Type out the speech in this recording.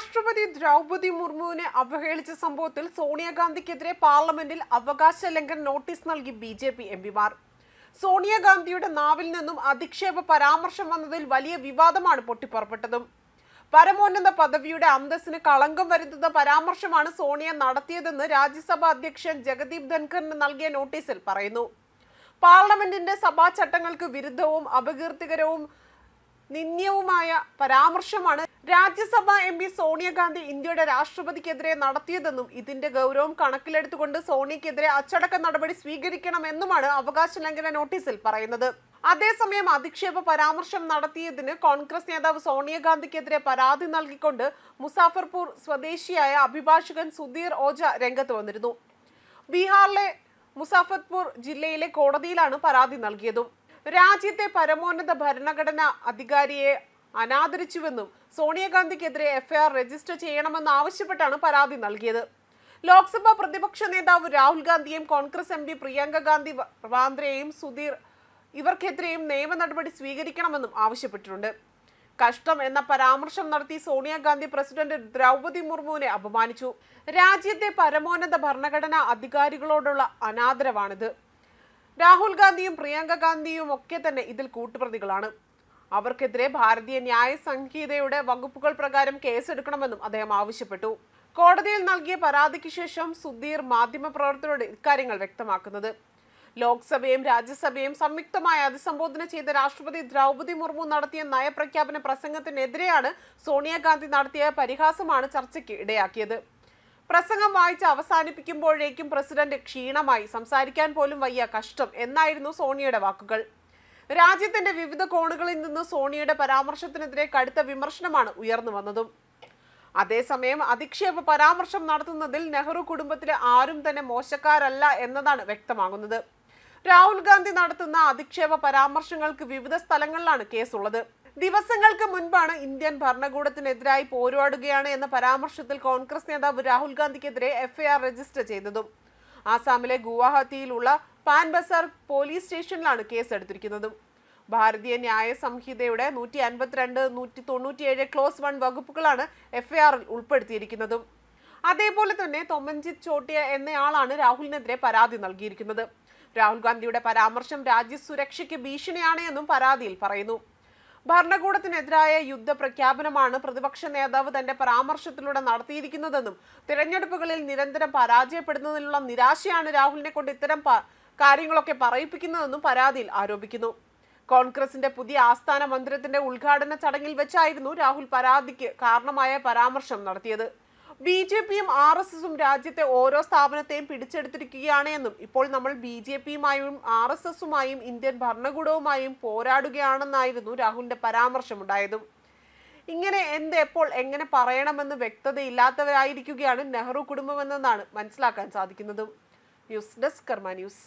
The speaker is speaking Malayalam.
രാഷ്ട്രപതി ദ്രൗപതി മുർമുവിനെ അവഹേളിച്ച സംഭവത്തിൽ സോണിയാഗാന്ധിക്കെതിരെ പാർലമെന്റിൽ അവകാശ ലംഘന നോട്ടീസ് നൽകി ബി ജെ പി എംപിമാർ സോണിയാഗാന്ധിയുടെ നാവിൽ നിന്നും അധിക്ഷേപ പരാമർശം വന്നതിൽ വലിയ വിവാദമാണ് പൊട്ടിപ്പുറപ്പെട്ടതും. പരമോന്നത പദവിയുടെ അന്തസ്സിന് കളങ്കം വരുത്തുന്ന പരാമർശമാണ് സോണിയ നടത്തിയതെന്ന് രാജ്യസഭാ അധ്യക്ഷൻ ജഗദീപ് ധൻഖറിന് നൽകിയ നോട്ടീസിൽ പറയുന്നു. പാർലമെന്റിന്റെ സഭാ ചട്ടങ്ങൾക്ക് വിരുദ്ധവും അപകീർത്തികരവും നിന്ദ്യവുമായ പരാമർശമാണ് രാജ്യസഭ എം പി സോണിയാഗാന്ധി ഇന്ത്യയുടെ രാഷ്ട്രപതിക്കെതിരെ നടത്തിയതെന്നും ഇതിന്റെ ഗൗരവം കണക്കിലെടുത്തുകൊണ്ട് സോണിയക്കെതിരെ അച്ചടക്ക നടപടി സ്വീകരിക്കണമെന്നുമാണ് അവകാശ ലംഘന നോട്ടീസിൽ പറയുന്നത്. അതേസമയം അധിക്ഷേപ പരാമർശം നടത്തിയതിന് കോൺഗ്രസ് നേതാവ് സോണിയാഗാന്ധിക്കെതിരെ പരാതി നൽകിക്കൊണ്ട് മുസാഫർപൂർ സ്വദേശിയായ അഭിഭാഷകൻ സുധീർ ഓജ രംഗത്ത് വന്നിരുന്നു. ബീഹാറിലെ മുസാഫർപൂർ ജില്ലയിലെ കോടതിയിലാണ് പരാതി നൽകിയതും. രാജ്യത്തെ പരമോന്നത ഭരണഘടനാ അധികാരിയെ അനാദരിച്ചുവെന്നും സോണിയാഗാന്ധിക്കെതിരെ എഫ്ഐആർ രജിസ്റ്റർ ചെയ്യണമെന്ന് ആവശ്യപ്പെട്ടാണ് പരാതി നൽകിയത്. ലോക്സഭാ പ്രതിപക്ഷ നേതാവ് രാഹുൽ ഗാന്ധിയും കോൺഗ്രസ് എം പി പ്രിയങ്ക ഗാന്ധി വാന്ദ്രയെയും സുധീർ ഇവർക്കെതിരെയും നിയമ നടപടി സ്വീകരിക്കണമെന്നും ആവശ്യപ്പെട്ടിട്ടുണ്ട്. കഷ്ടം എന്ന പരാമർശം നടത്തി സോണിയാഗാന്ധി പ്രസിഡന്റ് ദ്രൗപതി മുർമുവിനെ അപമാനിച്ചു. രാജ്യത്തെ പരമോന്നത ഭരണഘടനാ അധികാരികളോടുള്ള അനാദരവാണിത്. രാഹുൽ ഗാന്ധിയും പ്രിയങ്ക ഗാന്ധിയും ഒക്കെ തന്നെ ഇതിൽ കൂട്ടുപ്രതികളാണ്. അവർക്കെതിരെ ഭാരതീയ ന്യായ സംഹിതയുടെ വകുപ്പുകൾ പ്രകാരം കേസെടുക്കണമെന്നും അദ്ദേഹം ആവശ്യപ്പെട്ടു. കോടതിയിൽ നൽകിയ പരാതിക്ക് ശേഷം സുധീർ മാധ്യമപ്രവർത്തകരോട് ഇക്കാര്യങ്ങൾ വ്യക്തമാക്കുന്നത്. ലോക്സഭയും രാജ്യസഭയും സംയുക്തമായി അഭിസംബോധന ചെയ്ത രാഷ്ട്രപതി ദ്രൗപതി മുർമു നടത്തിയ നയപ്രഖ്യാപന പ്രസംഗത്തിനെതിരെയാണ് സോണിയാഗാന്ധി നടത്തിയ പരിഹാസമാണ് ചർച്ചയ്ക്ക് ഇടയാക്കിയത്. പ്രസംഗം വായിച്ച് അവസാനിപ്പിക്കുമ്പോഴേക്കും പ്രസിഡന്റ് ക്ഷീണമായി സംസാരിക്കാൻ പോലും വയ്യ കഷ്ടം എന്നായിരുന്നു സോണിയയുടെ വാക്കുകൾ. രാജ്യത്തിന്റെ വിവിധ കോണുകളിൽ നിന്ന് സോണിയുടെ പരാമർശത്തിനെതിരെ കടുത്ത വിമർശനമാണ് ഉയർന്നു വന്നതും. അതേസമയം അധിക്ഷേപ പരാമർശം നടത്തുന്നതിൽ നെഹ്റു കുടുംബത്തിലെ ആരും തന്നെ മോശക്കാരല്ല എന്നതാണ് വ്യക്തമാകുന്നത്. രാഹുൽ ഗാന്ധി നടത്തുന്ന അധിക്ഷേപ പരാമർശങ്ങൾക്ക് വിവിധ സ്ഥലങ്ങളിലാണ് കേസുള്ളത്. ദിവസങ്ങൾക്ക് മുൻപാണ് ഇന്ത്യൻ ഭരണകൂടത്തിനെതിരായി പോരാടുകയാണ് എന്ന പരാമർശത്തിൽ കോൺഗ്രസ് നേതാവ് രാഹുൽ ഗാന്ധിക്കെതിരെ എഫ്ഐആർ രജിസ്റ്റർ ചെയ്തതും. ആസാമിലെ ഗുവാഹത്തിയിലുള്ള പാൻ ബസാർ പോലീസ് സ്റ്റേഷനിലാണ് കേസ് എടുത്തിരിക്കുന്നതും ഭാരതീയ ന്യായ സംഹിതയുടെ നൂറ്റി അൻപത്തിരണ്ട് നൂറ്റി തൊണ്ണൂറ്റിയേഴ് ക്ലോസ് വൺ വകുപ്പുകളാണ് എഫ്ഐആറിൽ ഉൾപ്പെടുത്തിയിരിക്കുന്നതും. അതേപോലെ തന്നെ തൊമ്മൻജിത് ചോട്ടിയ എന്നയാളാണ് രാഹുലിനെതിരെ പരാതി നൽകിയിരിക്കുന്നത്. രാഹുൽ ഗാന്ധിയുടെ പരാമർശം രാജ്യസുരക്ഷയ്ക്ക് ഭീഷണിയാണ് എന്നും പരാതിയിൽ പറയുന്നു. ഭരണകൂടത്തിനെതിരായ യുദ്ധ പ്രഖ്യാപനമാണ് പ്രതിപക്ഷ നേതാവ് തന്റെ പരാമർശത്തിലൂടെ നടത്തിയിരിക്കുന്നതെന്നും തിരഞ്ഞെടുപ്പുകളിൽ നിരന്തരം പരാജയപ്പെടുന്നതിനുള്ള നിരാശയാണ് രാഹുലിനെ കൊണ്ട് ഇത്തരം കാര്യങ്ങളൊക്കെ പറയിപ്പിക്കുന്നതെന്നും പരാതിയിൽ ആരോപിക്കുന്നു. കോൺഗ്രസിന്റെ പുതിയ ആസ്ഥാന മന്ദിരത്തിന്റെ ഉദ്ഘാടന ചടങ്ങിൽ വെച്ചായിരുന്നു രാഹുൽ പരാതിക്ക് കാരണമായ പരാമർശം നടത്തിയത്. ബി ജെ പിയും ആർ എസ് എസും രാജ്യത്തെ ഓരോ സ്ഥാപനത്തെയും പിടിച്ചെടുത്തിരിക്കുകയാണ് എന്നും ഇപ്പോൾ നമ്മൾ ബി ജെ പിയുമായും ആർ എസ് എസുമായും ഇന്ത്യൻ ഭരണകൂടവുമായും പോരാടുകയാണെന്നായിരുന്നു രാഹുലിന്റെ പരാമർശമുണ്ടായതും. ഇങ്ങനെ എന്ത് എപ്പോൾ എങ്ങനെ പറയണമെന്ന് വ്യക്തതയില്ലാത്തവരായിരിക്കുകയാണ് നെഹ്റു കുടുംബമെന്നാണ് മനസ്സിലാക്കാൻ സാധിക്കുന്നതും. News desk Karma news.